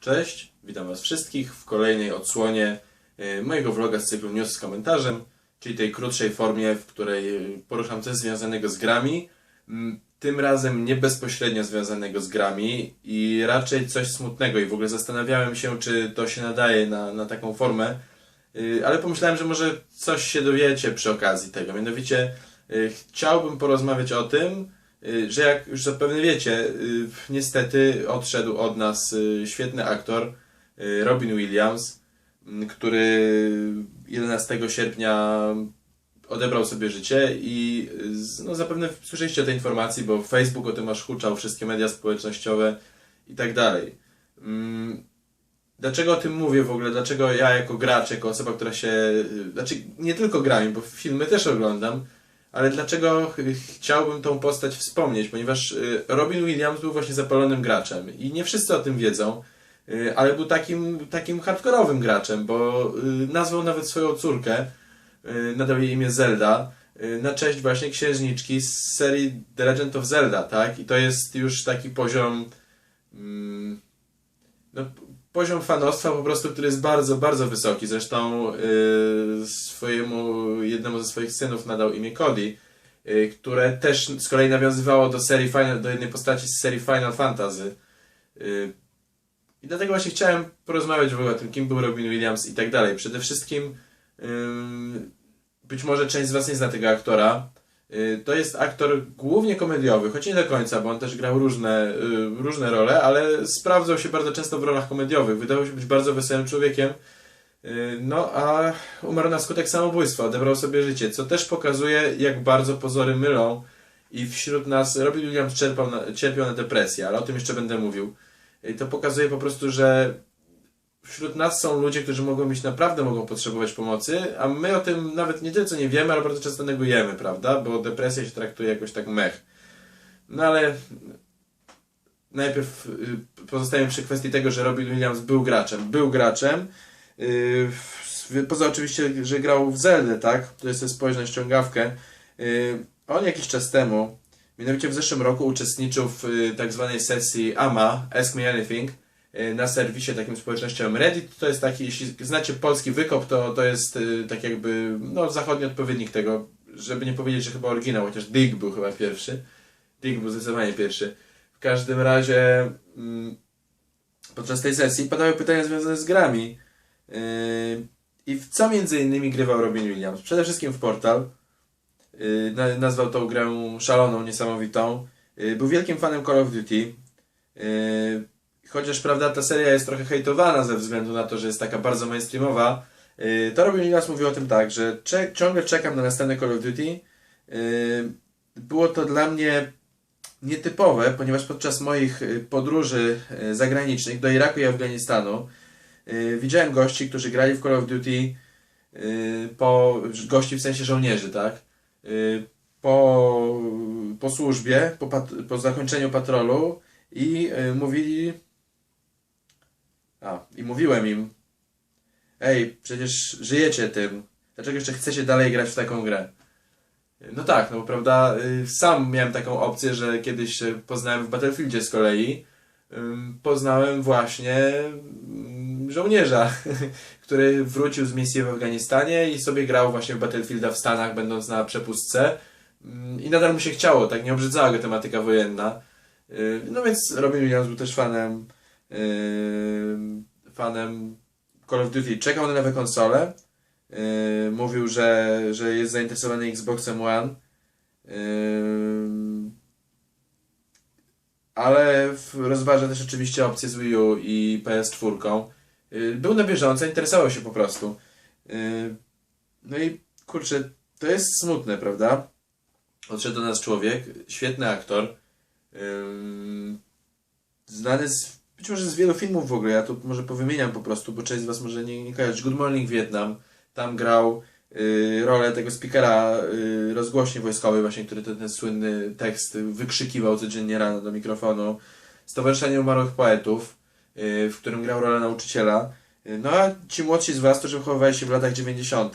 Cześć, witam Was wszystkich w kolejnej odsłonie e, mojego vloga z cyklu News z komentarzem, czyli tej krótszej formie, w której e, poruszam coś związanego z grami. Mm, Tym razem nie bezpośrednio związanego z grami i raczej coś smutnego i w ogóle zastanawiałem się, czy to się nadaje na, na taką formę, E, ale pomyślałem, że może coś się dowiecie przy okazji tego. Mianowicie chciałbym porozmawiać o tym, że jak już zapewne wiecie, y, niestety odszedł od nas y, świetny aktor y, Robin Williams, m, który 11 sierpnia odebrał sobie życie i y, no, zapewne słyszeliście o tej informacji, bo Facebook o tym aż huczał, wszystkie media społecznościowe i tak dalej. Mm, Dlaczego o tym mówię w ogóle? Dlaczego ja jako gracz, jako osoba, która się... y, Znaczy nie tylko grami, bo filmy też oglądam, ale dlaczego ch- chciałbym tą postać wspomnieć? Ponieważ y, Robin Williams był właśnie zapalonym graczem i nie wszyscy o tym wiedzą, y, ale był takim, takim hardkorowym graczem, bo y, nazwał nawet swoją córkę, nadał jej imię Zelda, na cześć właśnie księżniczki z serii The Legend of Zelda, tak? I to jest już taki poziom, mm, no, poziom fanostwa po prostu, który jest bardzo, bardzo wysoki. Zresztą y, swojemu, jednemu ze swoich synów nadał imię Cody, y, które też z kolei nawiązywało do serii Final, do jednej postaci z serii Final Fantasy. Y, I dlatego właśnie chciałem porozmawiać w ogóle o tym, kim był Robin Williams i tak dalej. Przede wszystkim być może część z Was nie zna tego aktora. Y, To jest aktor głównie komediowy, choć nie do końca, bo on też grał różne, y, różne role, ale sprawdzał się bardzo często w rolach komediowych. Wydawał się być bardzo wesołym człowiekiem. Y, No, a umarł na skutek samobójstwa, odebrał sobie życie, co też pokazuje, jak bardzo pozory mylą. I wśród nas Robin Williams czerpał na, cierpiał na depresję, ale o tym jeszcze będę mówił. I to pokazuje po prostu, że wśród nas są ludzie, którzy mogą mieć, naprawdę mogą potrzebować pomocy, a my o tym nawet nie tyle co nie wiemy, ale bardzo często negujemy, prawda? Bo depresja się traktuje jakoś tak mech. No ale najpierw y, pozostajemy przy kwestii tego, że Robin Williams był graczem. Był graczem. Y, Poza oczywiście, że grał w Zeldę, tak? To jest spojrzeć na ściągawkę. Y, On jakiś czas temu, mianowicie w zeszłym roku uczestniczył w tak zwanej sesji AMA, Ask Me Anything, na serwisie takim społecznościowym Reddit. To jest taki, jeśli znacie polski wykop, to, to jest y, tak jakby no, zachodni odpowiednik tego, żeby nie powiedzieć, że chyba oryginał, chociaż Dig był chyba pierwszy. Dig był zdecydowanie pierwszy. W każdym razie mm, podczas tej sesji padały pytania związane z grami. Yy, I w co między innymi grywał Robin Williams? Przede wszystkim w Portal. Na- nazwał tą grę szaloną, niesamowitą. Był wielkim fanem Call of Duty. Yy, chociaż prawda, ta seria jest trochę hejtowana ze względu na to, że jest taka bardzo mainstreamowa. Yy, to Robin Williams mówił o tym tak, że ciągle czekam na następne Call of Duty. Yy, było to dla mnie nietypowe, ponieważ podczas moich y, podróży y, zagranicznych do Iraku i Afganistanu y, widziałem gości, którzy grali w Call of Duty y, po gości w sensie żołnierzy, tak? Po, po służbie, po, po zakończeniu patrolu i mówili a, i mówiłem im ej, przecież żyjecie tym, dlaczego jeszcze chcecie dalej grać w taką grę? No tak, no bo prawda, y, sam miałem taką opcję, że kiedyś się poznałem w Battlefieldzie z kolei. Poznałem właśnie ym, żołnierza, który wrócił z misji w Afganistanie i sobie grał właśnie w Battlefielda w Stanach, będąc na przepustce. Ym, I nadal mu się chciało, tak nie obrzydzała go tematyka wojenna. Y, No więc Robin Williams był też fanem y, fanem Call of Duty. Czekał na nowe konsole. Yy, mówił, że, że jest zainteresowany Xboxem One. Yy, ale rozważa też oczywiście opcję z Wii U i PS4. Yy, był na bieżąco, interesował się po prostu. Yy, no i kurczę, to jest smutne, prawda? Odszedł do nas człowiek, świetny aktor. Yy, znany z, być może z wielu filmów w ogóle, ja tu może powymieniam po prostu, bo część z Was może nie, nie kojarzy. Good Morning Vietnam, tam grał y, rolę tego speakera y, rozgłośni wojskowej właśnie, który ten, ten słynny tekst wykrzykiwał codziennie rano do mikrofonu. Stowarzyszenie Umarłych Poetów, y, w którym grał rolę nauczyciela. Y, no a ci młodsi z Was, którzy wychowywali się w latach 90.,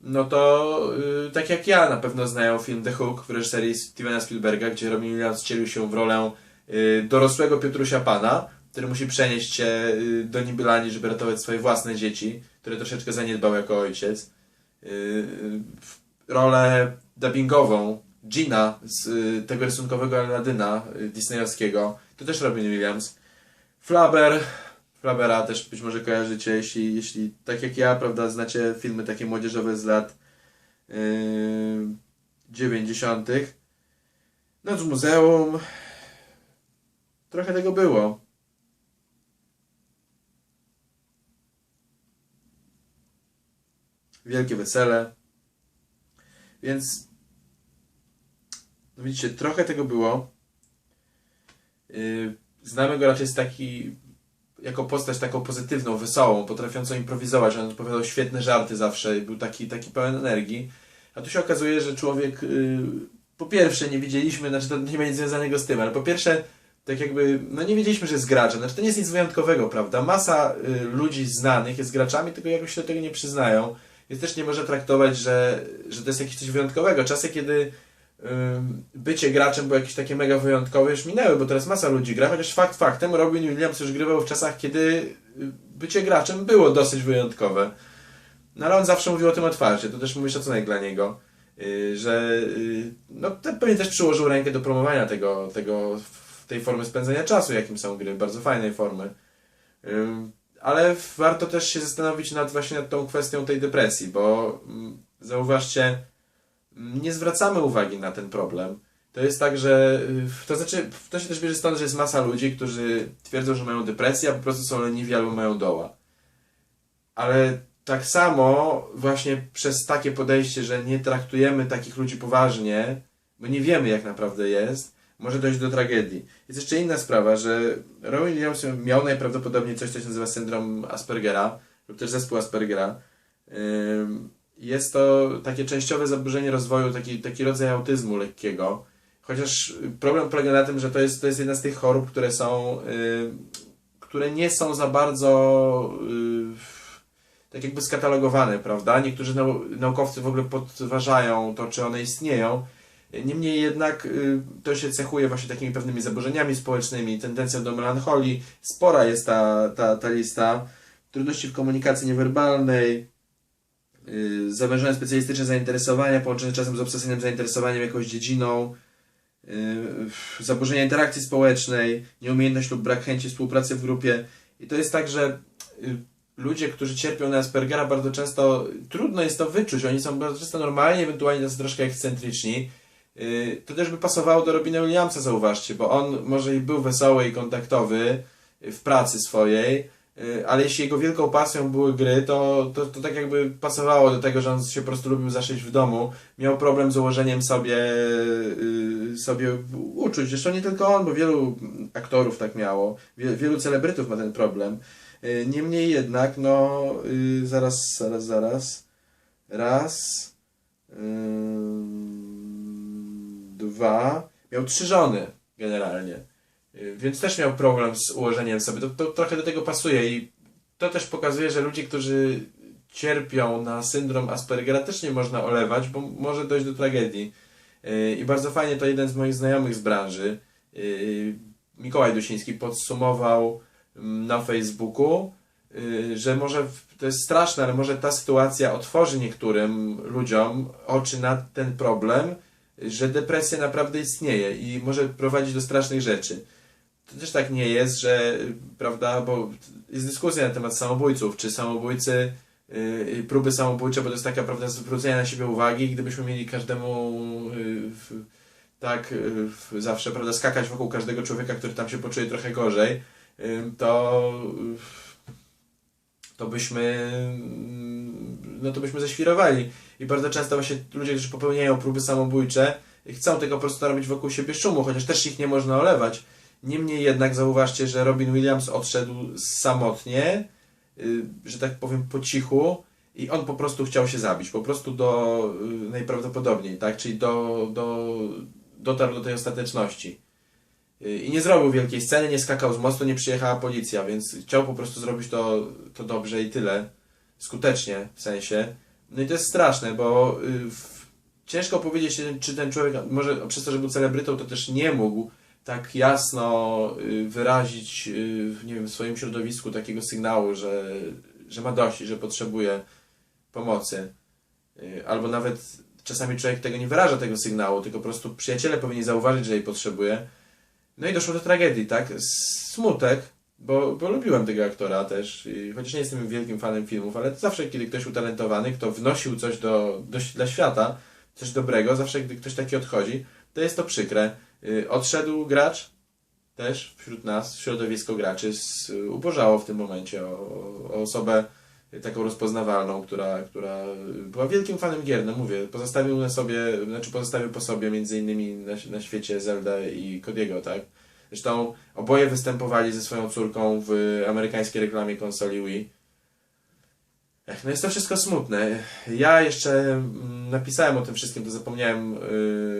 no to y, tak jak ja na pewno znają film The Hook w reżyserii Stevena Spielberga, gdzie Robin Williams wcielił się w rolę y, dorosłego Piotrusia Pana. Który musi przenieść się y, do Nibylanii, żeby ratować swoje własne dzieci, które troszeczkę zaniedbał jako ojciec. Y, y, w rolę dubbingową Gina z tego rysunkowego Aladyna disneyowskiego, to też Robin Williams. Flaber, Flabera też być może kojarzycie, jeśli, jeśli tak jak ja, prawda, znacie filmy takie młodzieżowe z lat yy, 90. No z muzeum. Trochę tego było. Wielkie wesele. Więc no widzicie, trochę tego było. Yy, znamy go raczej z taki jako postać taką pozytywną, wesołą, potrafiącą improwizować. On odpowiadał świetne żarty zawsze i był taki, taki pełen energii. A tu się okazuje, że człowiek yy, po pierwsze nie widzieliśmy, znaczy to nie ma nic związanego z tym, ale po pierwsze tak jakby, no nie wiedzieliśmy, że jest graczem. Znaczy to nie jest nic wyjątkowego, prawda? Masa y, ludzi znanych jest graczami, tylko jakoś się do tego nie przyznają. Więc też nie może traktować, że, że to jest jakieś coś wyjątkowego. Czasy, kiedy bycie graczem było jakieś takie mega wyjątkowe, już minęły, bo teraz masa ludzi gra, chociaż fakt faktem, Robin Williams już grywał w czasach, kiedy y, bycie graczem było dosyć wyjątkowe. No ale on zawsze mówił o tym otwarcie, to też mój szacunek dla niego, y, że y, no pewnie też przyłożył rękę do promowania tego, tego tej formy spędzania czasu, jakim są gry, bardzo fajnej formy. Ale warto też się zastanowić nad właśnie nad tą kwestią tej depresji, bo mm, zauważcie, mm, nie zwracamy uwagi na ten problem. To jest tak, że y, to znaczy, to się też bierze stąd, że jest masa ludzi, którzy twierdzą, że mają depresję, a po prostu są leniwi albo mają doła. Ale tak samo właśnie przez takie podejście, że nie traktujemy takich ludzi poważnie, bo nie wiemy jak naprawdę jest, może dojść do tragedii. Jest jeszcze inna sprawa, że Robin Williams miał najprawdopodobniej coś, co się nazywa syndrom Aspergera, lub też zespół Aspergera. Jest to takie częściowe zaburzenie rozwoju, taki, taki rodzaj autyzmu lekkiego. Chociaż problem polega na tym, że to jest, to jest jedna z tych chorób, które są, które nie są za bardzo y, tak jakby skatalogowane, prawda? Niektórzy nau naukowcy w ogóle podważają to, czy one istnieją. Niemniej jednak y, to się cechuje właśnie takimi pewnymi zaburzeniami społecznymi, tendencją do melancholii. Spora jest ta, ta, ta lista. Trudności w komunikacji niewerbalnej, y, zawężone specjalistyczne zainteresowania, połączone czasem z obsesyjnym zainteresowaniem jakąś dziedziną, y, zaburzenia interakcji społecznej, nieumiejętność lub brak chęci współpracy w grupie. I to jest tak, że ludzie, którzy cierpią na Aspergera, bardzo często trudno jest to wyczuć. Oni są bardzo często normalni, ewentualnie tacy troszkę ekscentryczni. Y, To też by pasowało do Robina Williamsa, zauważcie, bo on może i był wesoły i kontaktowy w pracy swojej, y, ale jeśli jego wielką pasją były gry, to, to, to tak jakby pasowało do tego, że on się po prostu lubił zaszyć w domu. Miał problem z ułożeniem sobie, y, sobie uczuć. Zresztą nie tylko on, bo wielu aktorów tak miało. Wie- Wielu celebrytów ma ten problem. Niemniej jednak, no, zaraz, zaraz, zaraz. Raz. ym, dwa. Miał trzy żony generalnie. Y, Więc też miał problem z ułożeniem sobie. To, to trochę do tego pasuje i to też pokazuje, że ludzie, którzy cierpią na syndrom Aspergera też nie można olewać, bo może dojść do tragedii. Y, I bardzo fajnie to jeden z moich znajomych z branży, y, Mikołaj Dusiński, podsumował mm, na Facebooku, że może to jest straszne, ale może ta sytuacja otworzy niektórym ludziom oczy na ten problem, że depresja naprawdę istnieje i może prowadzić do strasznych rzeczy. To też tak nie jest, że prawda, bo jest dyskusja na temat samobójców, czy samobójcy, y, próby samobójcze, bo to jest taka prawda zwrócenia na siebie uwagi, gdybyśmy mieli każdemu y, w, tak y, w, zawsze prawda skakać wokół każdego człowieka, który tam się poczuje trochę gorzej, y, to y, to byśmy mm, no to byśmy zaświrowali. I bardzo często właśnie ludzie, którzy popełniają próby samobójcze, chcą tego po prostu robić wokół siebie szumu, chociaż też ich nie można olewać. Niemniej jednak zauważcie, że Robin Williams odszedł samotnie, y, że tak powiem po cichu i on po prostu chciał się zabić, po prostu do y, najprawdopodobniej, tak, czyli do, do, dotarł do tej ostateczności. Y, I nie zrobił wielkiej sceny, nie skakał z mostu, nie przyjechała policja, więc chciał po prostu zrobić to, to dobrze i tyle. Skutecznie w sensie. No i to jest straszne, bo y, w, ciężko powiedzieć, czy ten człowiek, może przez to, że był celebrytą, to też nie mógł tak jasno y, wyrazić y, nie wiem, w swoim środowisku takiego sygnału, że, że ma dość że potrzebuje pomocy. Albo nawet czasami człowiek tego nie wyraża, tego sygnału, tylko po prostu przyjaciele powinni zauważyć, że jej potrzebuje. No i doszło do tragedii, tak? Smutek, bo, bo lubiłem tego aktora też, chociaż nie jestem wielkim fanem filmów, ale zawsze, kiedy ktoś utalentowany, kto wnosił coś do, do, dla świata, coś dobrego, zawsze, gdy ktoś taki odchodzi, to jest to przykre. Y, Odszedł gracz, też wśród nas, środowisko graczy, ubożało w tym momencie o, o osobę taką rozpoznawalną, która, która była wielkim fanem gier, no mówię, pozostawił na sobie, znaczy pozostawił po sobie między innymi na, na świecie Zelda i Kodiego, tak? Zresztą oboje występowali ze swoją córką w amerykańskiej reklamie konsoli Wii. No jest to wszystko smutne. Ja jeszcze mm, napisałem o tym wszystkim, to zapomniałem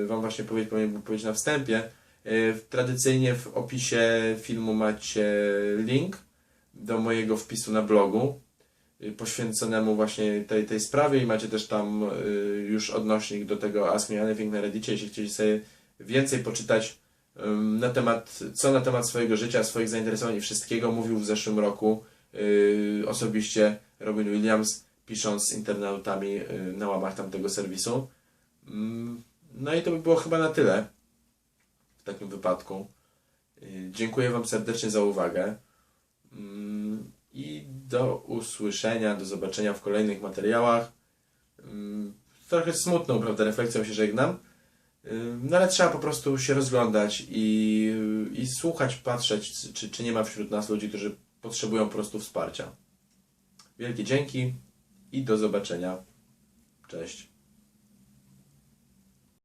y, Wam właśnie powiedzieć, powinienem powiedzieć na wstępie. Y, tradycyjnie w opisie filmu macie link do mojego wpisu na blogu y, poświęconemu właśnie tej, tej sprawie i macie też tam już odnośnik do tego Ask Me Anything na Reddicie, jeśli chcieli sobie więcej poczytać na temat, co na temat swojego życia, swoich zainteresowań i wszystkiego mówił w zeszłym roku y, osobiście Robin Williams, pisząc z internautami y, na łamach tamtego serwisu. No i to by było chyba na tyle w takim wypadku. Y, Dziękuję Wam serdecznie za uwagę. I do usłyszenia, do zobaczenia w kolejnych materiałach. Trochę smutną, prawda, refleksją się żegnam. No ale trzeba po prostu się rozglądać i, i słuchać, patrzeć, czy, czy nie ma wśród nas ludzi, którzy potrzebują po prostu wsparcia. Wielkie dzięki i do zobaczenia. Cześć.